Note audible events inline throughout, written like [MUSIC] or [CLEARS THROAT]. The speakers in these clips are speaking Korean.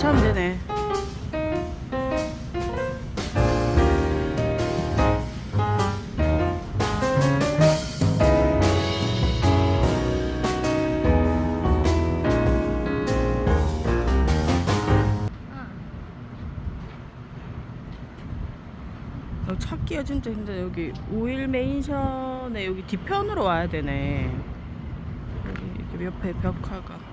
주차하면 되네. 어, 찾기가 진짜 힘드네. 여기 5일 메인션에 여기 뒤편으로 와야 되네. 여기 이렇게 옆에 벽화가.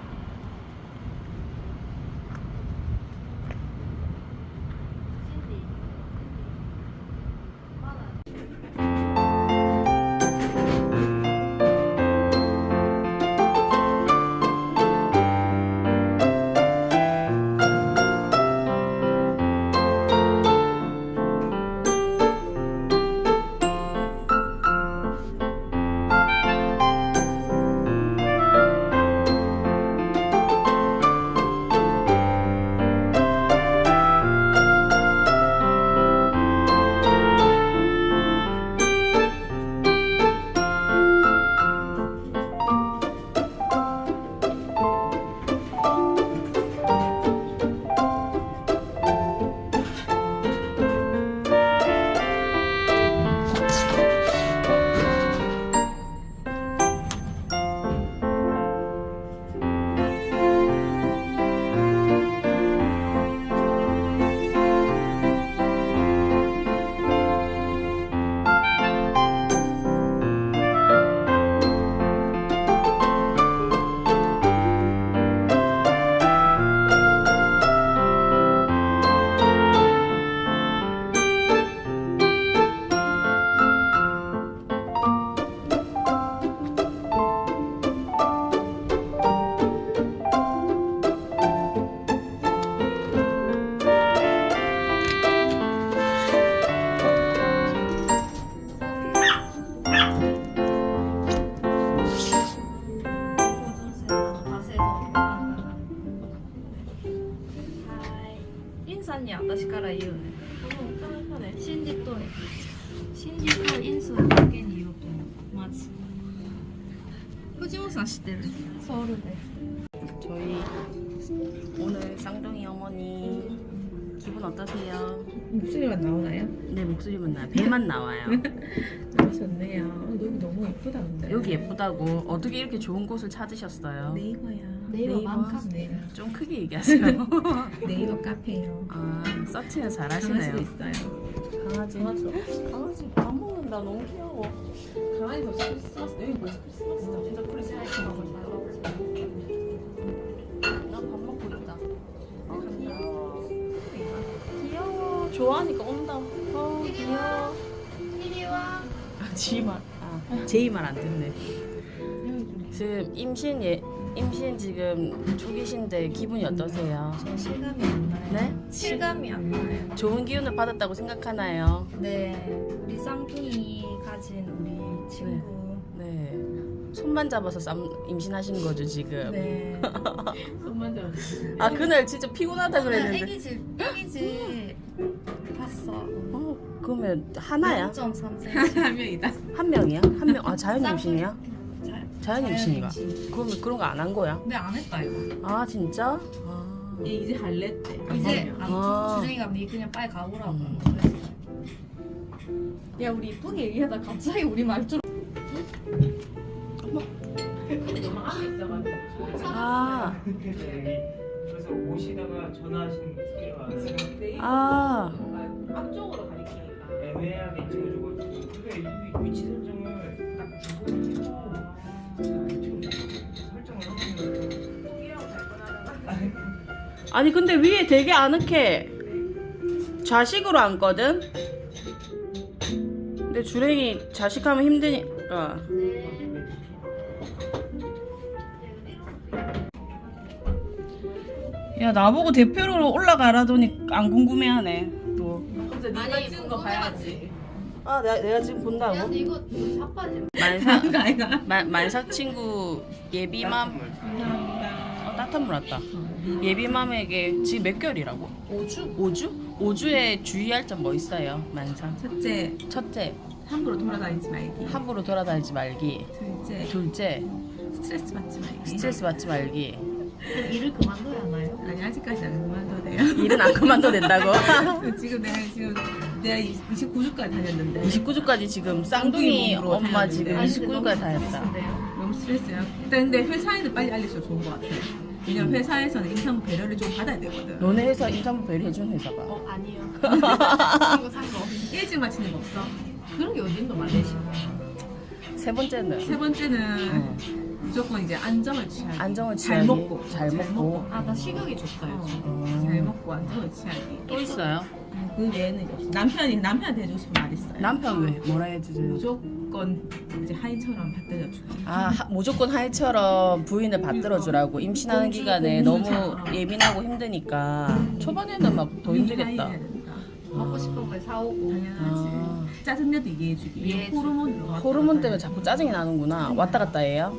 어떠세요? 목소리만 나오나요? 네 목소리만 나요. 배만 나와요. [LAUGHS] 너무 좋네요. 여기 너무 예쁘다 근데. 여기 예쁘다고 어떻게 이렇게 좋은 곳을 찾으셨어요? 네이버야. 네이버 네이버? 맘카. 네이버. 좀 크게 얘기하세요. [LAUGHS] 네이버 카페요. 아 서치는 강아지도 잘하시네요. 있어요. 강아지 강아지 밥 먹는다 너무 귀여워. 강아지 벌써 크리스마스. 여기 벌써 크리스마스다. 진짜 크리스마스. 나 좋아하니까 온다. 어, 귀여워. 아, 지말. 아, 제이 말 안 듣네. 지금 임신 예 임신 지금 초기신데 기분이 어떠세요? 저 실감이 안 나요. 네? 실감이 안 나요. 좋은 기운을 받았다고 생각하나요? 네. 우리 쌍둥이 가진 우리 친구. 네. 손만 잡아서 쌈 임신하신 거죠 지금? 네. [LAUGHS] 손만 잡. 아 그날 진짜 피곤하다 그랬는데. 애기 집, 애기 집 봤어. 어 그러면 하나야? 0.3cm. [LAUGHS] 한 명이다. 한 명이야? 한 명? 아 자연 임신이야? 자연 임신이가? 임신. 그러면 그런 거 안 한 거야? 근데 안 했다 이거. 아 진짜? 아. 얘 이제 갈랬대. 이제 아. 안 주중이가 니 그냥 빨리 가보라고. 음. 야 우리 이쁘게 얘기하다 갑자기 우리 말투로. 너무 안에 있어가지고. 아, 그래서 오시다가 전화하시는 많아서 아, 앞쪽으로. 애매하게 찍어줘가지고 그게 이 위치 설정을 딱 주고 뻔하다가. 아니 근데 위에 되게 아늑해. 좌식으로 앉거든. 근데 주랭이 좌식하면 힘드니까. 야 나보고 대표로 올라가라더니 안 궁금해하네. 또. 근데 네가 찍은 거 봐야지. 아 내가 내가 지금 본다고? 이거 자빠지. 만삭 [LAUGHS] 아이가. 만 만삭 친구 예비맘 감사합니다. 어, 따뜻한 물 왔다. 예비맘에게 지금 몇 개월이라고? 5주. 5주? 5주에 주의할 점 뭐 있어요? 만삭. 첫째, 첫째, 함부로 돌아다니지 말기. 함부로 돌아다니지 말기. 둘째, 둘째, 스트레스 받지 말기. 스트레스 받지 말기. 그럼 일을 그만둬야 하나요? 아니 아직까지 안 그만둬도 돼요. 일은 안 그만둬도 된다고. [LAUGHS] 지금 내가 지금 내가 29주까지 다녔는데 29주까지 지금 쌍둥이 몸으로 엄마 다녔는데. 지금 아니, 근데 29주까지 너무 다 했다. 스트레스인데요. 너무 스트레스야. 일단 근데 회사에는 빨리 알려서 좋은 것 같아. 왜냐면 회사에서는 임산부 배려를 좀 받아야 되거든. 너네 회사 임산부 배려 해준 회사가. 어 아니요. 이거 [LAUGHS] 산 거. 일찍 마치는 거 없어. 그런 게 어딨노 말레이시아. 세 번째는 세 번째는 어, 무조건 이제 안정을 취하기. 안정을 잘 취하기. 먹고. 잘 먹고. 아 나 식욕이 좋다 어, 요즘. 어. 잘 먹고 안정을 취하기. 또 있어요? 그 외에는 없어. 남편이 남편한테 해주고 싶은 말 있어요. 남편 왜? 뭐라 해주세요? 무조건 이제 하인처럼 받들어주기. 아 하- 무조건 하이처럼 부인을 받들어 주라고 임신하는 공주, 기간에 공주 너무 잘- 예민하고 힘드니까 초반에는 막 더 힘들겠다. 먹고 싶은 걸 사오고. 당연하지. 아. 짜증내도 이해해주기. 이해해주기. 호르몬 호르몬 때문에 자꾸 짜증이 나는구나. 왔다 갔다 해요.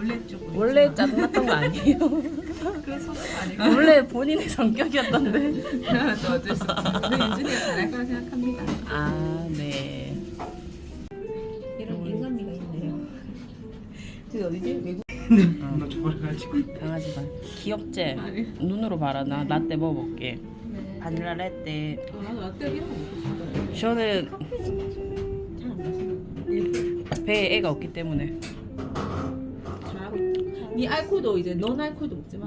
아. 원래 조금 원래 짜증났던 거 아니에요? 그 소리 아니고. 원래 본인의 성격이었던데. 또 [LAUGHS] 어쩔 수 없어. 근데 윤준이가 잘할 거라 생각합니다. 아 네. 이런 인간미가 있네요. 그 어디지? 외국 나 좋아해가지고 강아지 봐. 귀엽지? 아니. 눈으로 봐라. 나 라떼 먹어볼게. 네. 바닐라 라떼. 어, 나도 라떼 이런 거 먹고 싶어. 저는 잘안 마시는. 배에 애가 없기 때문에. 네 알코올도 이제 넌 알코올도 먹지.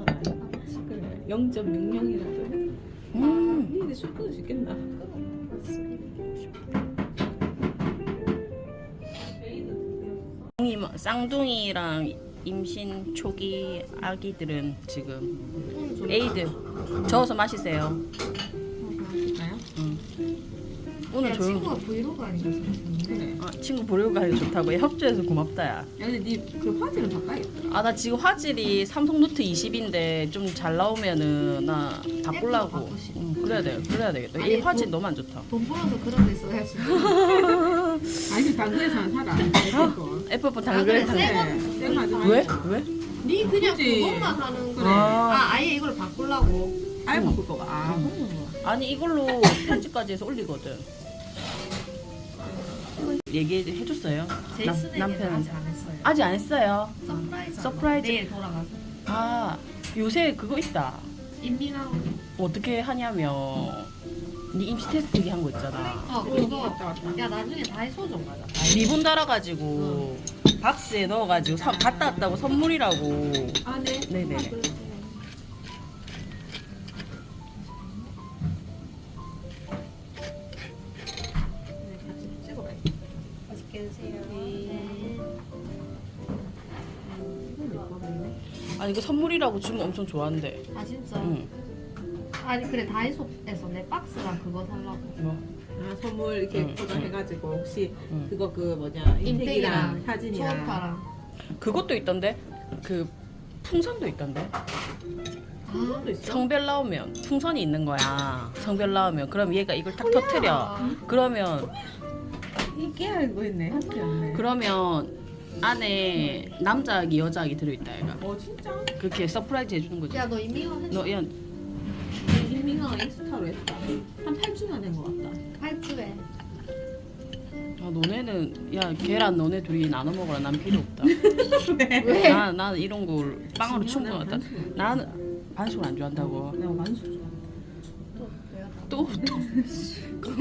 그래. 0.00이라도. 음. 니 근데 술 끊을 수 있겠나? 쌍둥이- 쌍둥이랑 임신 초기 아기들은 지금 에이드 저어서 마시세요. 응. 오늘 야, 조용. 친구가 브이로그 아닌가 싶었는데. 그래. 아, 친구 보려고 좋다고 협조해서 고맙다야. 야 근데 니그 화질은 바꿔야겠다. 아 나 지금 화질이 삼성 노트 20인데 좀 잘 나오면은 나 바꾸려고. 바꾸시고. 응, 그래야 돼. 그래야 되겠다. 아니, 이 화질 뭐- 너무 안 좋다. 돈 벌어서 그런 데 써야지. 아니 당근에서 안 사라. 아, 애플폰 아, 그래, 당근 새 당근. 거. 쌩 하지 왜? 왜? 니 그냥 그치. 그것만 하는 그래. 거래. 아, 아예 이걸 바꾸려고. 아예 바꿀 거가. 아, 아니 이걸로 편집까지 해서 올리거든. 얘기해 줬어요. 제이슨에게는 남편은 아직 안 했어요. 아직 안 했어요. 서프라이즈. 서프라이즈. 내일 돌아가서. 아 요새 그거 있다. 인밍하고. 어떻게 하냐면 네 임시 테스트기 한 거 있잖아. 어, 그거. 야, 나중에 다이소 좀 가자. 리본 달아가지고 박스에 넣어가지고 사, 갔다 왔다고 선물이라고. 아 네. 네네. 같이 아니 이거 선물이라고 주면 엄청 좋아한대. 아, 진짜? 응. 아니, 그래, 다이소에서 내 박스랑 그거 살라고. 뭐? 아 선물 이렇게 응, 포장해가지고 혹시 응. 그거 그 뭐냐 인택이랑 사진이랑 초음파랑. 그것도 있던데. 그 풍선도 있던데. 아, 그것도 있어? 성별 나오면 풍선이 있는 거야. 성별 나오면 그럼 얘가 이걸 탁 터트려. 그러면 이게 알고 있네. 그러면 안에 남자아기 여자아기 들어있다 얘가. 어 진짜? 그렇게 서프라이즈 해주는 거지. 야, 너 인밍어 했어? 너 야, 인민아 인스타로 했다. 한 8주나 된 것 같다. 8주에. 아, 너네는 야 계란 너네 둘이 나눠 먹어라. 난 필요 없다. [LAUGHS] 왜? 나 나는 이런 걸 빵으로 충분하다. 나는 반숙을 안 좋아한다고. 내가 완숙 좋아. 또? 또 [LAUGHS] 또.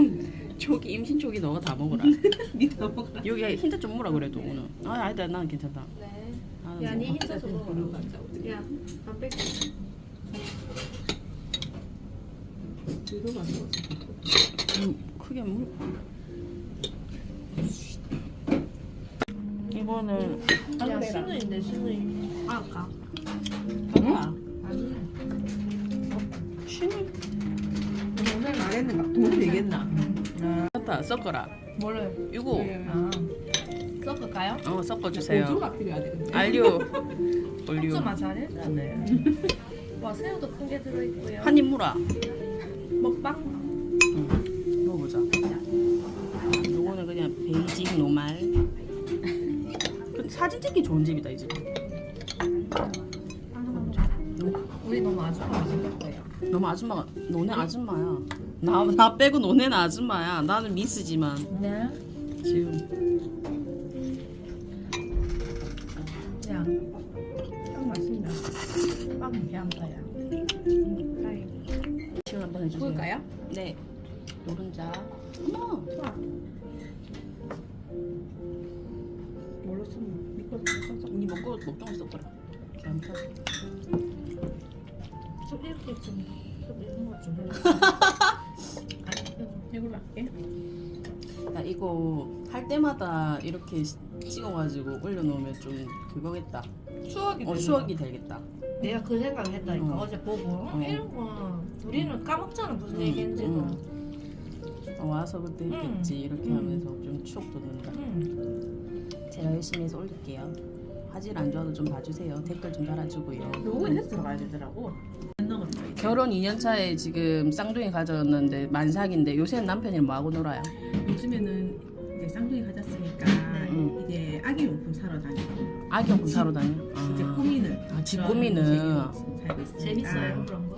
초기 임신 초기 너가 다 먹어라. [LAUGHS] 니다 먹어라. 여기 힌트 좀 물어 그래도 오늘. 아 아니다 나는 괜찮다. 네. 나는 야, 뭐- 니 힘줘서 진짜 먹어. 야, 안 뺄게. 음, 크게 물. 이거는 야, 신우인데, 신우인. 아, 아까. 봐봐. 신이 오늘 말했는가? 돈 되겠나? 다 섞어라. 뭐를? 이거 아, 섞을까요? 어 섞어주세요. 보조가 필요하대 근데. 알류 올류 좀 잘했다네. 와, 새우도 큰게 들어있고요. 한입 물어. 먹방. 먹어보자. 요거는 그냥 베이직 노말. 근데 사진 찍기 좋은 집이다 이 집. 우리 너무 아줌마 아줌마 거예요. 너무 아줌마가 너네 아줌마야. 나, 나 빼고 너네는 아줌마야. 나는 미스지만 네. 지금 야, 딱 맛있네. 빵 괜찮다야. 시원 한번 해주세요. 구울까요? 네. 노른자. 어머. 뭘로 쓰면 미끄러 져니 먹고 먹던 썼더라. 괜찮다. 좀 이렇게 좀, 좀 이런 거 좀 [LAUGHS] 해. 이걸로 할게. 나 이거 할 때마다 이렇게 찍어가지고 올려놓으면 좀 그거겠다. 추억이 어 추억이 되겠다. 내가 그 생각을 했다니까 어. 어. 제 보고 어, 어. 이런 거 우리는 까먹잖아 무슨 음, 얘기인지도. 음. 어, 와서 그때 음. 했겠지 이렇게 음. 하면서 좀 추억 돋는다. 응. 제가 열심히 해서 올릴게요. 화질 안 좋아도 좀 봐주세요. 댓글 좀 달아주고요. 로그인 해서 들어가야 되더라고. 결혼 2년 차에 지금 쌍둥이 가졌는데 만삭인데 요새는 남편이랑 뭐하고 놀아요? 요즘에는 이제 쌍둥이 가졌으니까 음. 이제 아기 용품 사러 다니고 아기 용품 사러 다녀? 이제 아. 꾸미는 아, 집 그런 꾸미는. 재미로 살고 있습니다. 재밌어요 그런 거?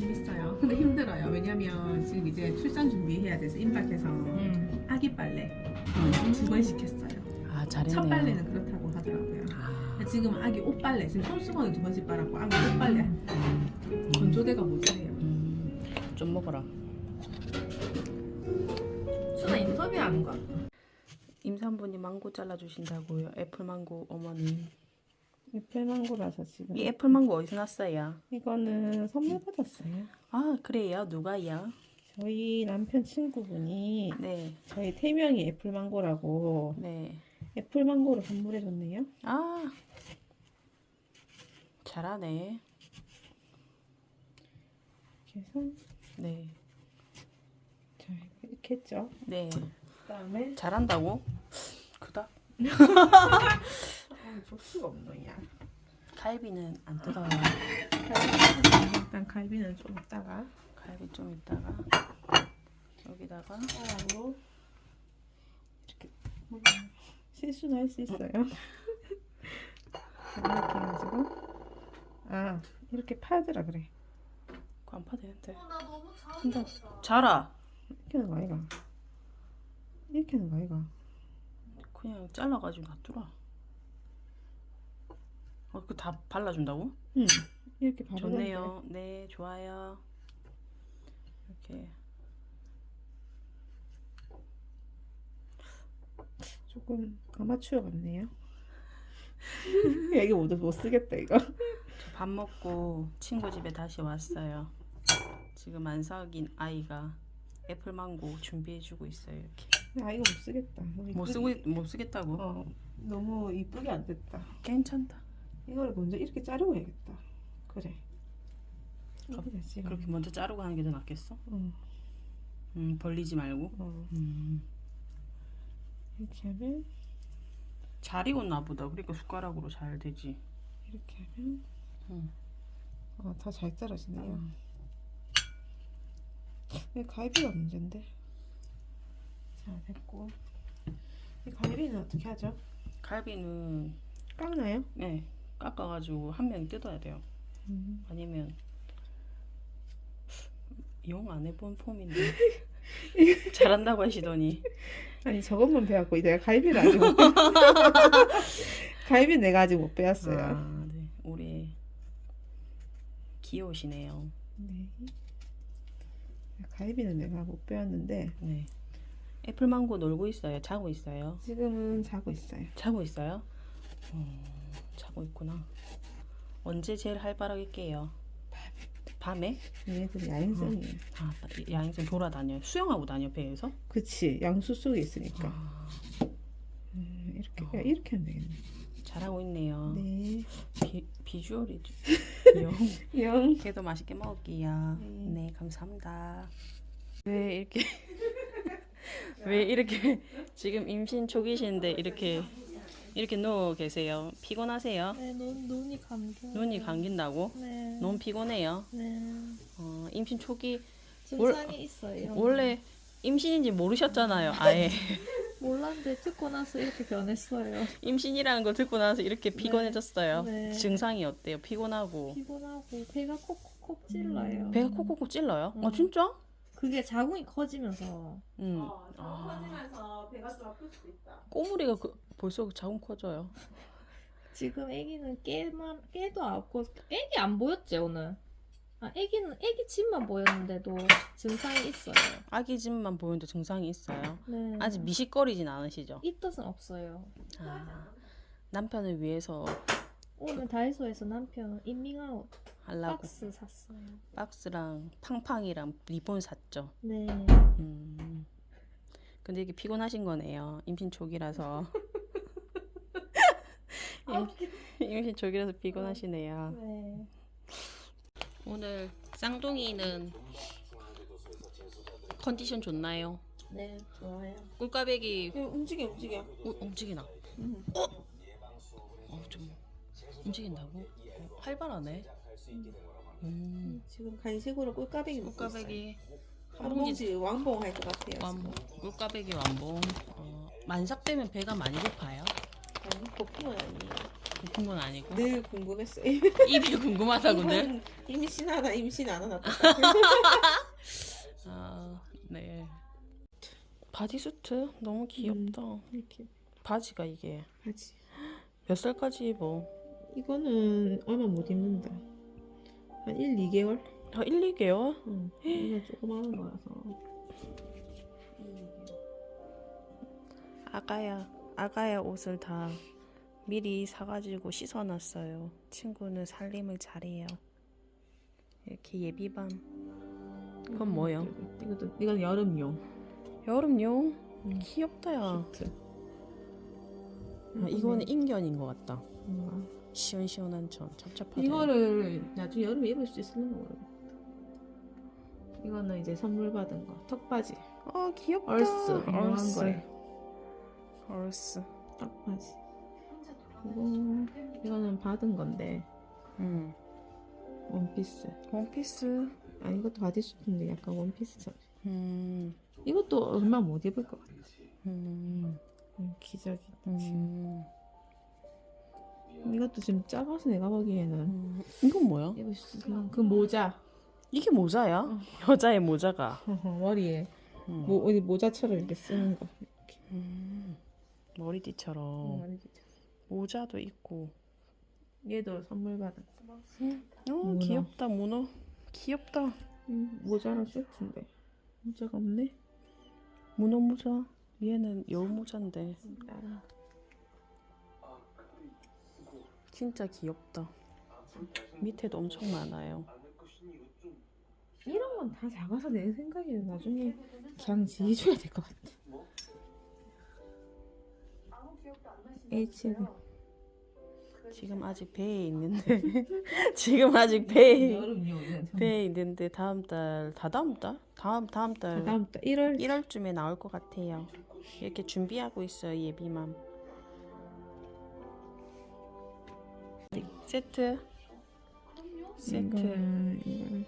재밌어요. 근데 힘들어요. 왜냐면 지금 이제 출산 준비해야 돼서 임박해서 응. 아기 빨래 음. 두번 시켰어요. 아 잘했네요. 첫 빨래는 그렇다고. 아. 지금 아기 옷 빨래 지금 손수건을 두 번씩 빨았고 아기 옷 빨래 건조대가 모자래요. 음, 좀 먹어라. 순아 인터뷰하는 거? 임산부님 망고 잘라주신다고요. 애플망고 어머니. 애플망고라서 지금 이 애플망고 어디서 났어요? 이거는 선물 받았어요. 아 그래요? 누가요? 저희 남편 친구분이 네, 저희 태명이 애플망고라고 네. 애플망고를 선물해줬네요. 아 잘하네. 그래서 네, 자 이렇게 했죠. 네. 그다음에 잘한다고? 그다. 아, 줄 수가 없노 야. 갈비는 안 뜯어요. 일단 갈비는 좀 이따가 갈비 좀 이따가 여기다가 사랑으로 이렇게 실수는 할수 있어요. [LAUGHS] 이렇게 해가지고 아 이렇게 파더라 그래. 관파 되는데. 나 너무 근데 자라. 이렇게 하는 거 아이가? 이렇게 하는 거 아이가? 그냥 잘라가지고 놔두라. 어, 그 다 발라준다고? 응. 이렇게 바로 좋네요. 네, 좋아요. 이렇게 조금 아마추어 같네요. 야 [LAUGHS] 이거 못, 못 쓰겠다 이거. 저밥 먹고 친구 집에 다시 왔어요. 지금 안삭인 아이가 애플망고 준비해주고 있어요. 이렇게 아 이거 못 쓰겠다. 너무 못 이쁘게- 쓰고 못 쓰겠다고? 어 너무 이쁘게 안 됐다. 괜찮다. 이거를 먼저 이렇게 자르고 해야겠다. 그래. 이렇게 되지. 그렇게 먼저 자르고 하는 게 더 낫겠어? 응. 음, 벌리지 말고. 어. 음, 이렇게 하면 잘 익었나 보다. 그러니까 숟가락으로 잘 되지. 이렇게 하면 응. 아, 다 잘 자라지네요. 음. 이 갈비가 문제인데. 자, 됐고. 이 갈비는 어떻게 하죠? 갈비는 깎나요? 네 깎아가지고 한 명이 뜯어야 돼요. 음. 아니면 용 안 해본 폼인데 [LAUGHS] 잘한다고 하시더니 아니 저것만 배웠고 내가 갈비를 아직 못 [LAUGHS] 배웠 갈비 내가 아직 못 배웠어요. 아, 귀여우시네요. 네. 갈비는 내가 못 배웠는데 네. 애플망고 놀고 있어요. 자고 있어요. 지금은 자고 있어요. 자고 있어요? 어, 자고 있구나. 언제 제일 활발하게 깨요? 밤에? 얘네들 야행성이에요. 아, 야행성 돌아다녀요. 수영하고 다녀 배에서? 그치 양수 속에 있으니까. 아, 음, 이렇게 어. 야, 이렇게 하면 되겠네. 잘하고 있네요. 네. 비, 비주얼이 영. 영. 걔도 맛있게 먹을게요. 네. 네, 감사합니다. 왜 이렇게 [LAUGHS] 왜 이렇게 지금 임신 초기신데 이렇게 이렇게 누워 계세요? 피곤하세요? 네, 눈, 눈이 감겨. 눈이 감긴다고? 네. 너무 피곤해요. 네. 어, 임신 초기 증상이 있어요. 원래 임신인지 모르셨잖아요. 아예 [LAUGHS] 몰랐는데 듣고 나서 이렇게 변했어요. [LAUGHS] 임신이라는 거 듣고 나서 이렇게 피곤해졌어요. 네. 증상이 어때요? 피곤하고 피곤하고 배가 콕콕콕 찔러요. 배가 콕콕콕 찔러요? 아 음. 진짜? 그게 자궁이 커지면서 응. 어, 아. 터지면서 배가 좀 아플 수도 있다. 꼬물이가 그, 벌써 자궁 커져요. 지금 아기는 깨만 깨도 없고 아기 안 보였지 오늘. 아 아기는 아기 집만 보였는데도 증상이 있어요. 아기 집만 보이는데 증상이 있어요. 네. 아직 미식거리진 않으시죠? 이 뜻은 없어요. 아, 남편을 위해서 오늘 다이소에서 남편 인밍아웃 하려고 박스 샀어요. 박스랑 팡팡이랑 리본 샀죠. 네. 음. 근데 이게 피곤하신 거네요. 임신 초기라서. 임- [LAUGHS] [LAUGHS] 임신 초기라서 피곤하시네요. 네. 오늘 쌍둥이는 컨디션 좋나요? 네 좋아요. 꿀까베기 이거 움직여 움직여. 우- 움직이나? 음. 어? 어, 좀 움직인다고? 어, 활발하네. 음. 지금 간식으로 꿀까베기 먹고 있어요. 꿀까베기 한 봉지 왕봉 할 것 같아요. 완봉. 꿀까베기 완봉. 어, 만삭 되면 배가 많이 고파요. 아니 고품은 아니에요. 고픈 건 아니고. 늘 궁금했어요. 입이 궁금하다고 늘. 임신하나 임신 안 하나. 아, 네. 바디수트 너무 귀엽다. 이렇게 바지가 이게 하지. 몇 살까지 입어? 이거는 얼마 못 입는다. 한 1, 2개월? 아, 1, 2개월? 응. 이거 조그마한 거라서. 아가야, 아가야 옷을 다 미리 사가지고 씻어놨어요. 친구는 살림을 잘해요. 이렇게 예비밤. 그건 뭐예요? 이것도 이건 여름용. 여름용? 음. 귀엽다야. 슈트. 아, 이거는 인견인 것 같다. 음. 시원시원한 천, 찹찹하다. 이거를 나중에 여름에 입을 수 있을는 모르겠다. 이거는 이제 선물 받은 거. 턱바지. 아 귀엽다. 얼스. 유명한 얼스. 거예요. 얼스. 턱바지. 이거 이거는 받은 건데 음. 원피스. 원피스. 아 이것도 바디수트인데 약간 원피스처럼. 음. 이것도 얼마 못 입을 것 같아. 음. 음, 기저귀. 음. 이것도 지금 작아서 내가 보기에는 음. 이건 뭐야? 수 있는 그 모자 이게 모자야? 어. 여자의 모자가. [LAUGHS] 머리에 음. 모 어디 모자처럼 이렇게 쓰는 거. 음. 머리띠처럼 어. 모자도 있고. 얘도 선물 받은. 거. 어 문어. 귀엽다 문어. 귀엽다. 음, 모자랑 슈트인데 모자가 없네. 문어 모자. 얘는 여우 모자인데. 진짜 귀엽다. 밑에도 엄청 많아요. 이런 건 다 작아서 내 생각에는 나중에 그냥 지해줘야 될 것 같아. H&M 지금 아직 배에 있는데 [LAUGHS] 지금 아직 배에 배에 있는데 다음 달 다다음 달? 다음 다음 달. 다음 달 1월? 1월쯤에 나올 것 같아요. 이렇게 준비하고 있어요 예비맘. 세트? 세트. 이거는 이거는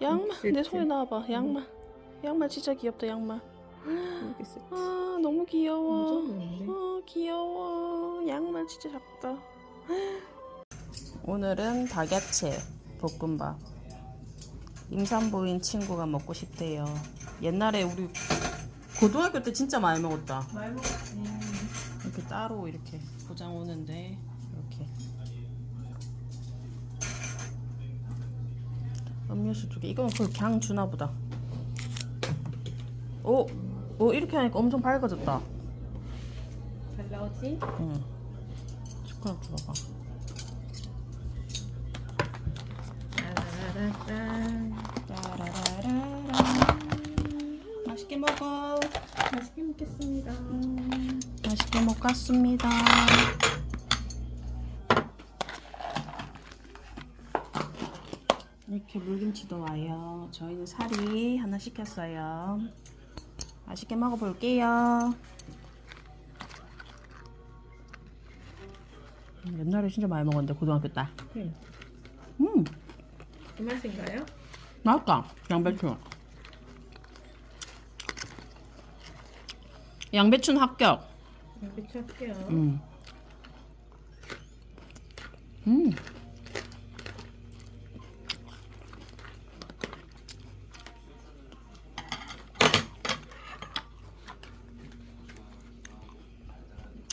양말 내 세트. 손에 나와봐 양말. 양말 진짜 귀엽다 양말. 이렇게 세트. 아 너무 귀여워. 아 귀여워. 양말 진짜 작다. 오늘은 닭야채 볶음밥. 임산부인 친구가 먹고 싶대요. 옛날에 우리 고등학교 때 진짜 많이 먹었다. 많이 먹었지. 이렇게 따로 이렇게 포장 오는데 이렇게. 음료수 두 개. 이건 그냥 주나 보다. 오, 오 이렇게 하니까 엄청 밝아졌다 잘 나오지? 응. 숟가락 줘봐. 맛있게 먹어. 맛있게 먹겠습니다. 맛있게 먹었습니다. 이렇게 물김치도 와요. 저희는 사리 하나 시켰어요. 맛있게 먹어볼게요. 음, 옛날에 진짜 많이 먹었는데 고등학교 때. 응. 음, 그 맛인가요? 맛있다. 양배추. 양배추는 합격. 이렇게 할게요. 음. 음.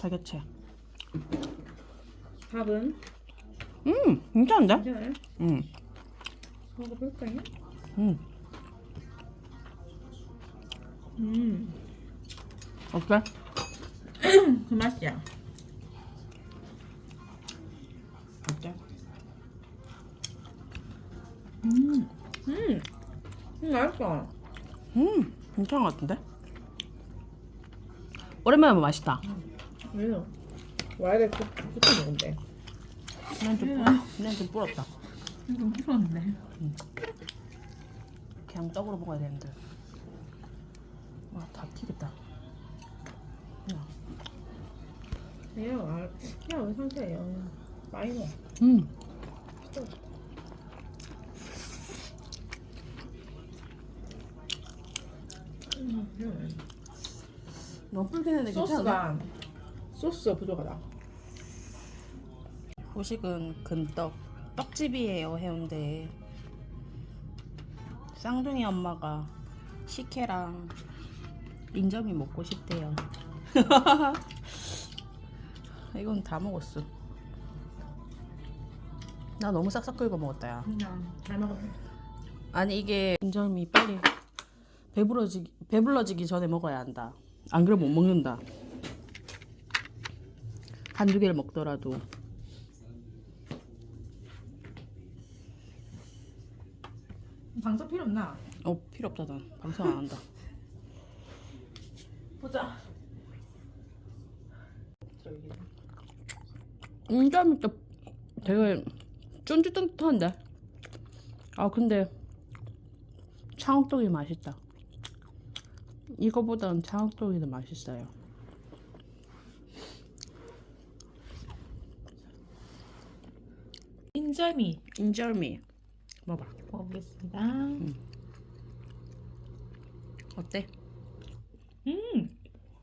달걀채. 밥은 음, 괜찮은데? 괜찮아요? 음, 먹어볼까요? 음, 음, 어때? [CLEARS THROAT] 그 맛이야. 어때? 음, 음, 음 맛있어. 음, 괜찮은 것 같은데? 오랜만에 먹으면 맛있다. 왜요? 와이를 붙여 먹은데. 그냥 좀, 뿌- 그냥 좀 불었다. 좀 불었네. 그냥 떡으로 먹어야 되는데. 와, 다 튀겠다. 야. 그냥 와, 그냥 왜 상태예요? 많이 먹어. 음, 음, 너무 불긴 했는데 괜찮아. 소스가 소스가 부족하다. 후식은 근떡. 떡집이에요 해운대. 쌍둥이 엄마가 식혜랑 인절미 먹고 싶대요. [LAUGHS] 이건 다 먹었어. 나 너무 싹싹 긁어 먹었다 야. 그냥 잘 먹었네. 아니 이게 인절미 빨리 배부러지기 배불러지기 전에 먹어야 한다. 안 그러면 못 먹는다 한두 개를 먹더라도. 방석 필요 없나? 어 필요 없다 난 방송 안 한다. 보자. 인절미 또 되게 쫀득쫀득한데? 아 근데 창업떡이 맛있다. 이거보다는 창업떡이 더 맛있어요 인절미 인절미 먹어봐 먹어보겠습니다. 어때? 음,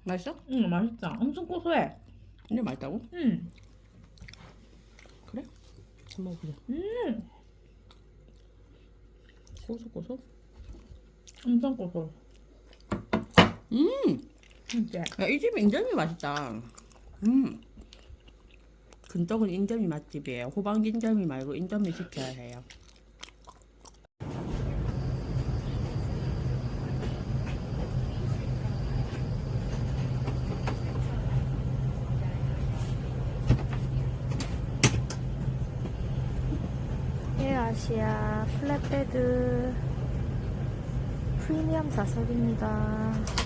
맛있어? 음 맛있다. 엄청 고소해. 근데 맛있다고? 음, 그래? 한번 먹어보자 음, 고소 고소? 엄청 고소. 음! 진짜. 야, 이 집에 인절미 맛있다. 음. 근떡은 인절미 맛집이에요. 호박 인절미 말고 인절미 시켜야 해요. 에어아시아 플랫베드 프리미엄 좌석입니다.